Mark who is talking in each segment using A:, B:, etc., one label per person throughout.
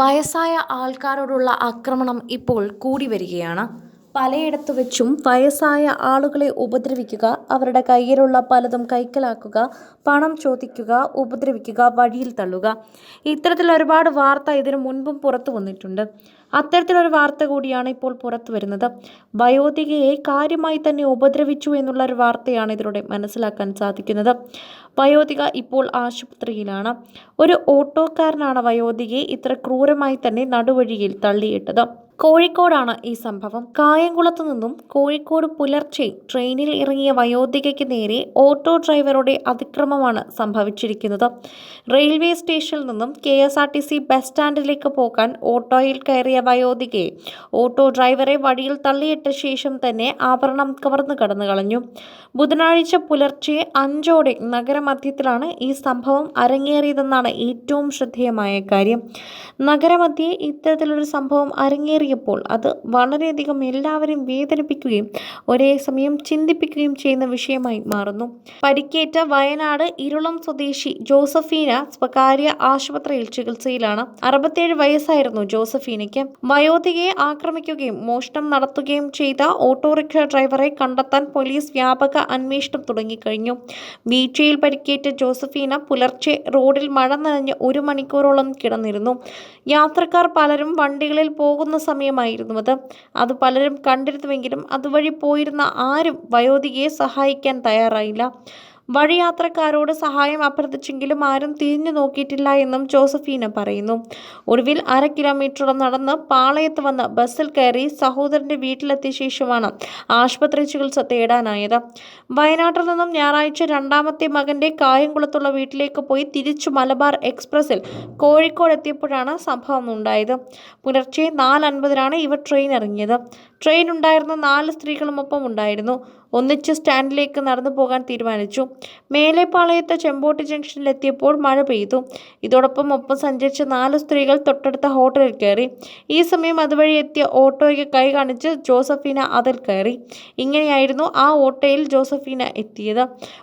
A: വയസ്സായ ആൾക്കാരോടുള്ള ആക്രമണം ഇപ്പോൾ കൂടി വരികയാണ്. പലയിടത്തു വെച്ചും വയസ്സായ ആളുകളെ ഉപദ്രവിക്കുക അവരുടെ കയ്യിലുള്ള പലതും കൈക്കലാക്കുക പണം ചോദിക്കുക ഉപദ്രവിക്കുക വഴിയിൽ തള്ളുക. ഇത്തരത്തിൽ ഒരുപാട് വാർത്ത ഇതിനു മുൻപും പുറത്തു വന്നിട്ടുണ്ട്. അത്തരത്തിലൊരു വാർത്ത കൂടിയാണ് ഇപ്പോൾ പുറത്തു വരുന്നത്. വയോധികയെ കാര്യമായി തന്നെ ഉപദ്രവിച്ചു എന്നുള്ള ഒരു വാർത്തയാണ് ഇതിലൂടെ മനസ്സിലാക്കാൻ സാധിക്കുന്നത്. വയോധിക ഇപ്പോൾ ആശുപത്രിയിലാണ്. ഒരു ഓട്ടോക്കാരനാണ് വയോധികയെ ഇത്ര ക്രൂരമായി തന്നെ നടുവഴിയിൽ തള്ളിയിട്ടത്. കോഴിക്കോടാണ് ഈ സംഭവം. കായംകുളത്തു നിന്നും കോഴിക്കോട് പുലർച്ചെ ട്രെയിനിൽ ഇറങ്ങിയ വയോധികയ്ക്ക് നേരെ ഓട്ടോ ഡ്രൈവറുടെ അതിക്രമമാണ് സംഭവിച്ചിരിക്കുന്നത്. റെയിൽവേ സ്റ്റേഷനിൽ നിന്നും K S R T C bus സ്റ്റാൻഡിലേക്ക് പോകാൻ ഓട്ടോയിൽ കയറിയ വയോധികയെ ഓട്ടോ ഡ്രൈവറെ വഴിയിൽ തള്ളിയിട്ട ശേഷം തന്നെ ആഭരണം കവർന്നു കടന്നു കളഞ്ഞു. ബുധനാഴ്ച പുലർച്ചെ അഞ്ചോടെ നഗരമധ്യത്തിലാണ് ഈ സംഭവം അരങ്ങേറിയതെന്നാണ് ഏറ്റവും ശ്രദ്ധേയമായ കാര്യം. നഗരമധ്യേ ഇത്തരത്തിലൊരു സംഭവം അരങ്ങേറിയപ്പോൾ അത് വളരെയധികം എല്ലാവരെയും വേദനിപ്പിക്കുകയും ഒരേ സമയം ചിന്തിപ്പിക്കുകയും ചെയ്യുന്ന വിഷയമായി മാറുന്നു. പരിക്കേറ്റ വയനാട് ഇരുളം സ്വദേശി ജോസഫീന സ്വകാര്യ ആശുപത്രിയിൽ ചികിത്സയിലാണ്. അറുപത്തിയേഴ് വയസ്സായിരുന്നു ജോസഫീനയ്ക്ക്. വയോധികയെ ആക്രമിക്കുകയും മോഷണം നടത്തുകയും ചെയ്ത ഓട്ടോറിക്ഷ ഡ്രൈവറെ കണ്ടെത്താൻ പോലീസ് വ്യാപക അന്വേഷണം തുടങ്ങിക്കഴിഞ്ഞു. വീഴ്ചയിൽ പരിക്കേറ്റ ജോസഫീന പുലർച്ചെ റോഡിൽ മഴ നനഞ്ഞ് ഒരു മണിക്കൂറോളം കിടന്നിരുന്നു. യാത്രക്കാർ പലരും വണ്ടികളിൽ പോകുന്ന സമയമായിരുന്നു അത്. അത് പലരും കണ്ടിരുന്നുവെങ്കിലും അതുവഴി പോയിരുന്ന ആരും വയോധികയെ സഹായിക്കാൻ തയ്യാറായില്ല. വഴിയാത്രക്കാരോട് സഹായം അഭ്യർത്ഥിച്ചെങ്കിലും ആരും തിരിഞ്ഞു നോക്കിയിട്ടില്ല എന്നും ജോസഫീന പറയുന്നു. ഒടുവിൽ അര കിലോമീറ്ററോളം നടന്ന് പാളയത്ത് വന്ന് ബസ്സിൽ കയറി സഹോദരന്റെ വീട്ടിലെത്തിയ ശേഷമാണ് ആശുപത്രി ചികിത്സ തേടാനായത്. വയനാട്ടിൽ നിന്നും ഞായറാഴ്ച രണ്ടാമത്തെ മകന്റെ കായംകുളത്തുള്ള വീട്ടിലേക്ക് പോയി തിരിച്ചു മലബാർ എക്സ്പ്രസിൽ കോഴിക്കോട് എത്തിയപ്പോഴാണ് സംഭവം ഉണ്ടായത്. പുലർച്ചെ നാല് അൻപതിനാണ് ഇവർ ട്രെയിൻ ഇറങ്ങിയത്. ട്രെയിൻ ഉണ്ടായിരുന്ന നാല് സ്ത്രീകളും ഒപ്പം ഉണ്ടായിരുന്നു. ഒന്നിച്ച് സ്റ്റാൻഡിലേക്ക് നടന്നു പോകാൻ തീരുമാനിച്ചു. മേലെപ്പാളയത്ത് ചെമ്പോട്ടി ജംഗ്ഷനിലെത്തിയപ്പോൾ മഴ പെയ്തു. ഇതോടൊപ്പം ഒപ്പം സഞ്ചരിച്ച നാല് സ്ത്രീകൾ തൊട്ടടുത്ത ഹോട്ടലിൽ കയറി. ഈ സമയം അതുവഴി എത്തിയ ഓട്ടോയ്ക്ക് കൈ കാണിച്ച് ജോസഫീന അതിൽ കയറി. ഇങ്ങനെയായിരുന്നു ആ ഓട്ടോയിൽ ജോസഫീന എത്തിയത്.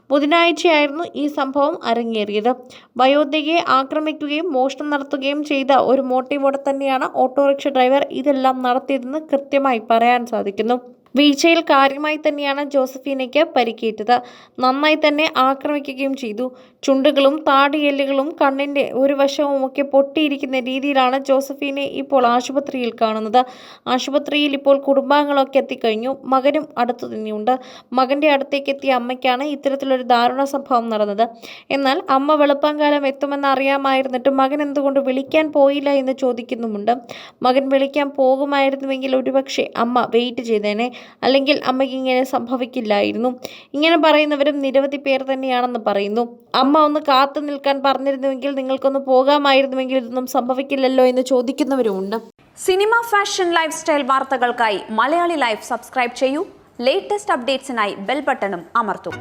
A: ബുധനാഴ്ചയായിരുന്നു ഈ സംഭവം അരങ്ങേറിയത്. വയോധികയെ ആക്രമിക്കുകയും മോഷണം നടത്തുകയും ചെയ്ത ഒരു മോട്ടീവോടെ തന്നെയാണ് ഓട്ടോറിക്ഷ ഡ്രൈവർ ഇതെല്ലാം നടത്തിയതെന്ന് കൃത്യമായി പറയാൻ സാധിക്കുന്നു. വീഴ്ചയിൽ കാര്യമായി തന്നെയാണ് ജോസഫീനയ്ക്ക് പരിക്കേറ്റത്. നന്നായി തന്നെ ആക്രമിക്കുകയും ചെയ്തു. ചുണ്ടുകളും താടിയെല്ലുകളും കണ്ണിന്റെ ഒരു വശവുമൊക്കെ പൊട്ടിയിരിക്കുന്ന രീതിയിലാണ് ജോസഫീനെ ഇപ്പോൾ ആശുപത്രിയിൽ കാണുന്നത്. ആശുപത്രിയിൽ ഇപ്പോൾ കുടുംബാംഗങ്ങളൊക്കെ എത്തിക്കഴിഞ്ഞു. മകനും അടുത്തു തന്നെയുണ്ട്. മകന്റെ അടുത്തേക്ക് എത്തിയ അമ്മയ്ക്കാണ് ഇത്തരത്തിലൊരു ദാരുണ സംഭവം നടന്നത്. എന്നാൽ അമ്മ വെളുപ്പാങ്കാലം എത്തുമെന്ന് അറിയാമായിരുന്നിട്ടും മകൻ എന്തുകൊണ്ട് വിളിക്കാൻ പോയില്ല എന്ന് ചോദിക്കുന്നുമുണ്ട്. മകൻ വിളിക്കാൻ പോകുമായിരുന്നുവെങ്കിൽ ഒരുപക്ഷെ അമ്മ വെയിറ്റ് ചെയ്തേനെ. അല്ലെങ്കിൽ അമ്മയ്ക്ക് ഇങ്ങനെ സംഭവിക്കില്ലായിരുന്നു. ഇങ്ങനെ പറയുന്നവരും നിരവധി പേർ തന്നെയാണെന്ന് പറയുന്നു. അമ്മ ഒന്ന് കാത്തു നിൽക്കാൻ പറഞ്ഞിരുന്നുവെങ്കിൽ നിങ്ങൾക്കൊന്ന് പോകാമായിരുന്നുവെങ്കിൽ ഇതൊന്നും സംഭവിക്കില്ലല്ലോ എന്ന് ചോദിക്കുന്നവരുമുണ്ട്.
B: സിനിമ ഫാഷൻ ലൈഫ് സ്റ്റൈൽ വാർത്തകൾക്കായി മലയാളി ലൈഫ് സബ്സ്ക്രൈബ് ചെയ്യൂ. ലേറ്റസ്റ്റ് അപ്ഡേറ്റ്സിനായി ബെൽ ബട്ടണും അമർത്തൂ.